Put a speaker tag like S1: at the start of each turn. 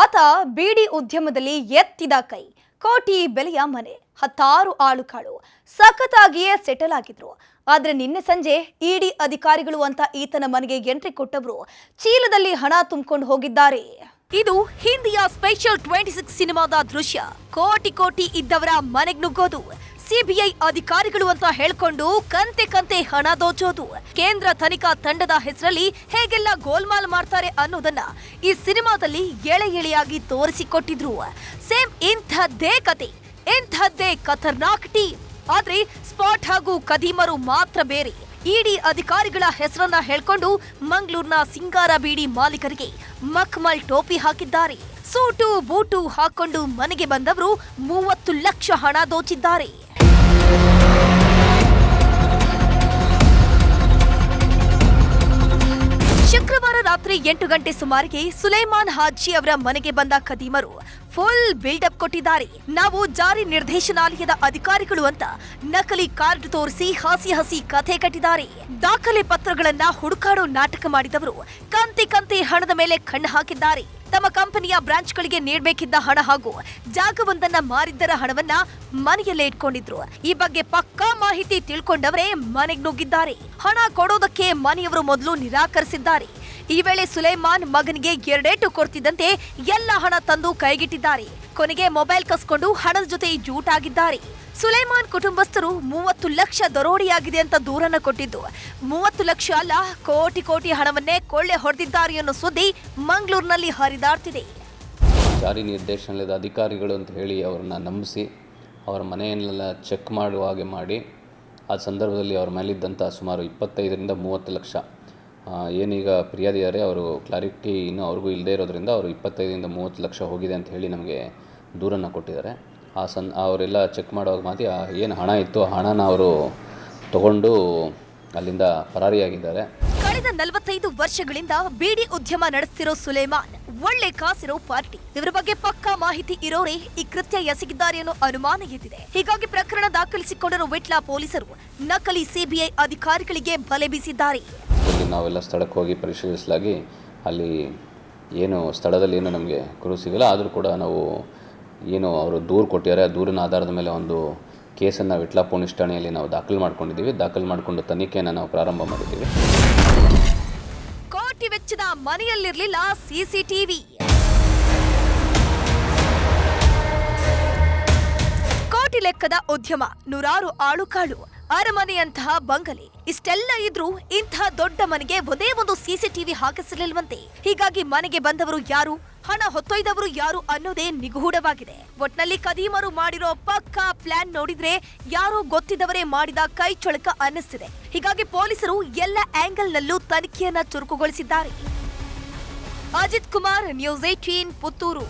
S1: ಆತ ಬೀಡಿ ಉದ್ಯಮದಲ್ಲಿ ಎತ್ತಿದ ಕೈ, ಕೋಟಿ ಬೆಲೆಯ ಮನೆ, ಹತ್ತಾರು ಆಳು ಕಾಳು ಸಖತ್ತಾಗಿಯೇ ಸೆಟಲ್ ಆಗಿದ್ರು. ಆದ್ರೆ ನಿನ್ನೆ ಸಂಜೆ ಇಡಿ ಅಧಿಕಾರಿಗಳು ಅಂತ ಈತನ ಮನೆಗೆ ಎಂಟ್ರಿ ಕೊಟ್ಟವರು ಚೀಲದಲ್ಲಿ ಹಣ ತುಂಬಿಕೊಂಡು ಹೋಗಿದ್ದಾರೆ. ಇದು ಹಿಂದಿಯ ಸ್ಪೆಷಲ್ ಟ್ವೆಂಟಿ ಸಿಕ್ಸ್ ಸಿನಿಮಾದ ದೃಶ್ಯ. ಕೋಟಿ ಕೋಟಿ ಇದ್ದವರ ಮನೆಗೆ ನುಗ್ಗೋದು. ಸಿಬಿಐ ಅಧಿಕಾರಿಗಳು ಅಂತ ಹೇಳ್ಕೊಂಡು ಕಂತೆ ಕಂತೆ ಹಣ ದೋಚೋದು. ಕೇಂದ್ರ ತನಿಖಾ ತಂಡದ ಹೆಸರಲ್ಲಿ ಹೇಗೆಲ್ಲ ಗೋಲ್ಮಾಲ್ ಮಾಡ್ತಾರೆ ಅನ್ನೋದನ್ನ ಈ ಸಿನಿಮಾದಲ್ಲಿ ಎಳೆ ಎಳೆಯಾಗಿ ತೋರಿಸಿಕೊಟ್ಟಿದ್ರು. ಸೇಮ್ ಇಂಥದ್ದೇ ಕತೆ, ಇಂಥದ್ದೇ ಖತರ್ನಾಕ್ ಟೀಮ್. ಆದ್ರೆ ಸ್ಪಾಟ್ ಹಾಗೂ ಕದೀಮರು ಮಾತ್ರ ಬೇರೆ. ಇಡಿ ಅಧಿಕಾರಿಗಳ ಹೆಸರನ್ನ ಹೇಳ್ಕೊಂಡು ಮಂಗಳೂರಿನ ಸಿಂಗಾರ ಬೀಡಿ ಮಾಲೀಕರಿಗೆ ಮಕ್ಮಲ್ ಟೋಪಿ ಹಾಕಿದ್ದಾರೆ. ಸೂಟು ಬೂಟು ಹಾಕೊಂಡು ಮನೆಗೆ ಬಂದವರು ಮೂವತ್ತು ಲಕ್ಷ ಹಣ ದೋಚಿದ್ದಾರೆ. ರಾತ್ರಿ ಎಂಟು ಗಂಟೆ ಸುಮಾರಿಗೆ ಸುಲೈಮಾನ್ ಹಾಜಿ ಅವರ ಮನೆಗೆ ಬಂದ ಖದೀಮರು ಫುಲ್ ಬಿಲ್ಡಪ್ ಕೊಟ್ಟಿದ್ದಾರೆ. ನಾವು ಜಾರಿ ನಿರ್ದೇಶನಾಲಯದ ಅಧಿಕಾರಿಗಳು ಅಂತ ನಕಲಿ ಕಾರ್ಡ್ ತೋರಿಸಿ ಹಸಿ ಹಸಿ ಕಥೆ ಕಟ್ಟಿದ್ದಾರೆ. ದಾಖಲೆ ಪತ್ರಗಳನ್ನ ಹುಡುಕಾಡೋ ನಾಟಕ ಮಾಡಿದವರು ಕಂತಿ ಕಂತಿ ಹಣದ ಮೇಲೆ ಕಣ್ಣು ಹಾಕಿದ್ದಾರೆ. ತಮ್ಮ ಕಂಪನಿಯ ಬ್ರಾಂಚ್ಗಳಿಗೆ ನೀಡಬೇಕಿದ್ದ ಹಣ ಹಾಗೂ ಜಾಗವೊಂದನ್ನ ಮಾರಿದ್ದರ ಹಣವನ್ನ ಮನೆಯಲ್ಲೇ ಇಟ್ಕೊಂಡಿದ್ರು. ಈ ಬಗ್ಗೆ ಪಕ್ಕಾ ಮಾಹಿತಿ ತಿಳ್ಕೊಂಡವರೇ ಮನೆಗೆ ನುಗ್ಗಿದ್ದಾರೆ. ಹಣ ಕೊಡೋದಕ್ಕೆ ಮನೆಯವರು ಮೊದಲು ನಿರಾಕರಿಸಿದ್ದಾರೆ. ಈ ವೇಳೆ ಸುಲೈಮಾನ್ ಮಗನಿಗೆ ಎರಡೇಟು ಕೊಡ್ತಿದ್ದಂತೆ ಎಲ್ಲ ಹಣ ತಂದು ಕೈಗಿಟ್ಟಿದ್ದಾರೆ. ಕೊನೆಗೆ ಮೊಬೈಲ್ ಕಸ್ಕೊಂಡು ಹಣದ ಜೊತೆ ಜೂಟಾಗಿದ್ದಾರೆ. ಸುಲೈಮಾನ್ ಕುಟುಂಬಸ್ಥರು ಮೂವತ್ತು ಲಕ್ಷ ದರೋಡೆಯಾಗಿದೆ ಅಂತ ದೂರನ್ನ ಕೊಟ್ಟಿದ್ದು. ಮೂವತ್ತು ಲಕ್ಷ ಅಲ್ಲ, ಕೋಟಿ ಕೋಟಿ ಹಣವನ್ನೇ ಕೊಳ್ಳೆ ಹೊಡೆದಿದ್ದಾರೆ ಅನ್ನೋ ಸುದ್ದಿ ಮಂಗಳೂರಿನಲ್ಲಿ ಹರಿದಾಡ್ತಿದೆ.
S2: ಜಾರಿ ನಿರ್ದೇಶನಾಲಯದ ಅಧಿಕಾರಿಗಳು ಅಂತ ಹೇಳಿ ಅವ್ರನ್ನ ನಂಬಿಸಿ, ಅವರ ಮನೆಯನ್ನೆಲ್ಲ ಚೆಕ್ ಮಾಡುವ ಹಾಗೆ ಮಾಡಿ, ಆ ಸಂದರ್ಭದಲ್ಲಿ ಅವ್ರ ಮೇಲಿದ್ದಂಥ ಸುಮಾರು ಇಪ್ಪತ್ತೈದರಿಂದ ಮೂವತ್ತು ಲಕ್ಷ ಏನೀಗ ಫಿರ್ಯಾದಿದ್ದಾರೆ ಅವರು ಕ್ಲಾರಿಟಿ ಇನ್ನೂ ಅವ್ರಿಗೂ ಇಲ್ಲದೇ ಇರೋದ್ರಿಂದ ಅವರು ಇಪ್ಪತ್ತೈದರಿಂದ ಮೂವತ್ತು ಲಕ್ಷ ಹೋಗಿದೆ ಅಂತ ಹೇಳಿ ನಮಗೆ ದೂರನ್ನು ಕೊಟ್ಟಿದ್ದಾರೆ. ಆ ಸನ್, ಅವರೆಲ್ಲ ಚೆಕ್ ಮಾಡುವಾಗ ಮಾತಿ ಏನು ಹಣ ಇತ್ತು ಹಣನ ಅವರು ತಗೊಂಡು ಅಲ್ಲಿಂದ ಪರಾರಿಯಾಗಿದ್ದಾರೆ.
S1: ಕಳೆದ ನಲವತ್ತೈದು ವರ್ಷಗಳಿಂದ ಬೀಡಿ ಉದ್ಯಮ ನಡೆಸ್ತಿರೋ ಸುಲೇಮಾನ್, ಒಳ್ಳೆ ಕಾಸಿರೋ ಪಾರ್ಟಿ. ಇವರ ಬಗ್ಗೆ ಪಕ್ಕಾ ಮಾಹಿತಿ ಇರೋರೇ ಈ ಕೃತ್ಯ ಎಸಗಿದ್ದಾರೆ ಅನ್ನೋ ಅನುಮಾನ ಎದ್ದಿದೆ. ಹೀಗಾಗಿ ಪ್ರಕರಣ ದಾಖಲಿಸಿಕೊಂಡಿರೋ ವಿಟ್ಲ ಪೊಲೀಸರು ನಕಲಿ ಸಿಬಿಐ ಅಧಿಕಾರಿಗಳಿಗೆ ಬಲೆ ಬೀಸಿದ್ದಾರೆ.
S2: ಇಲ್ಲಿ ನಾವೆಲ್ಲ ಸ್ಥಳಕ್ಕೆ ಹೋಗಿ ಪರಿಶೀಲಿಸಲಾಗಿ ಅಲ್ಲಿ ಏನು ಸ್ಥಳದಲ್ಲಿ ಏನು ನಮಗೆ ಕುರು ಸಿಗಲ್ಲ, ಆದರೂ ಕೂಡ ನಾವು ಏನು ಅವರು ದೂರು ಕೊಟ್ಟಿದ್ದಾರೆ, ಆ ದೂರಿನ ಆಧಾರದ ಮೇಲೆ ಒಂದು ಕೇಸನ್ನು ವಿಟ್ಲ ಪೊಲೀಸ್ ಠಾಣೆಯಲ್ಲಿ ನಾವು ದಾಖಲು ಮಾಡ್ಕೊಂಡಿದ್ದೀವಿ. ದಾಖಲು ಮಾಡಿಕೊಂಡು ತನಿಖೆಯನ್ನು ನಾವು ಪ್ರಾರಂಭ ಮಾಡಿದ್ದೀವಿ.
S1: ಕೋಟಿ ವೆಚ್ಚದ ಮನೆಯಲ್ಲಿರಲಿಲ್ಲ ಸಿಸಿಟಿವಿ ಲೆಕ್ಕದ ಉದ್ಯಮ, ನೂರಾರು ಆಳುಕಾಳು, ಅರಮನೆಯಂತಹ ಬಂಗಲೆ. ಇಷ್ಟೆಲ್ಲ ಇದ್ರೂ ಇಂತಹ ದೊಡ್ಡ ಮನೆಗೆ ಒಂದೇ ಒಂದು ಸಿಸಿಟಿವಿ ಹಾಕಿಸಿರ್ಲಿಲ್ವಂತೆ ಹೀಗಾಗಿ ಮನೆಗೆ ಬಂದವರು ಯಾರು, ಹಣ ಹೊತ್ತೊಯ್ದವರು ಯಾರು ಅನ್ನೋದೇ ನಿಗೂಢವಾಗಿದೆ. ಒಟ್ನಲ್ಲಿ ಕದೀಮರು ಮಾಡಿರೋ ಪಕ್ಕಾ ಪ್ಲಾನ್ ನೋಡಿದ್ರೆ ಯಾರೋ ಗೊತ್ತಿದ್ದವರೇ ಮಾಡಿದ ಕೈ ಚೊಳಕ ಅನ್ನಿಸ್ತಿದೆ. ಹೀಗಾಗಿ ಪೊಲೀಸರು ಎಲ್ಲ ಆಂಗಲ್ನಲ್ಲೂ ತನಿಖೆಯನ್ನ ಚುರುಕುಗೊಳಿಸಿದ್ದಾರೆ. Ajith Kumar, News Eighteen Puttur.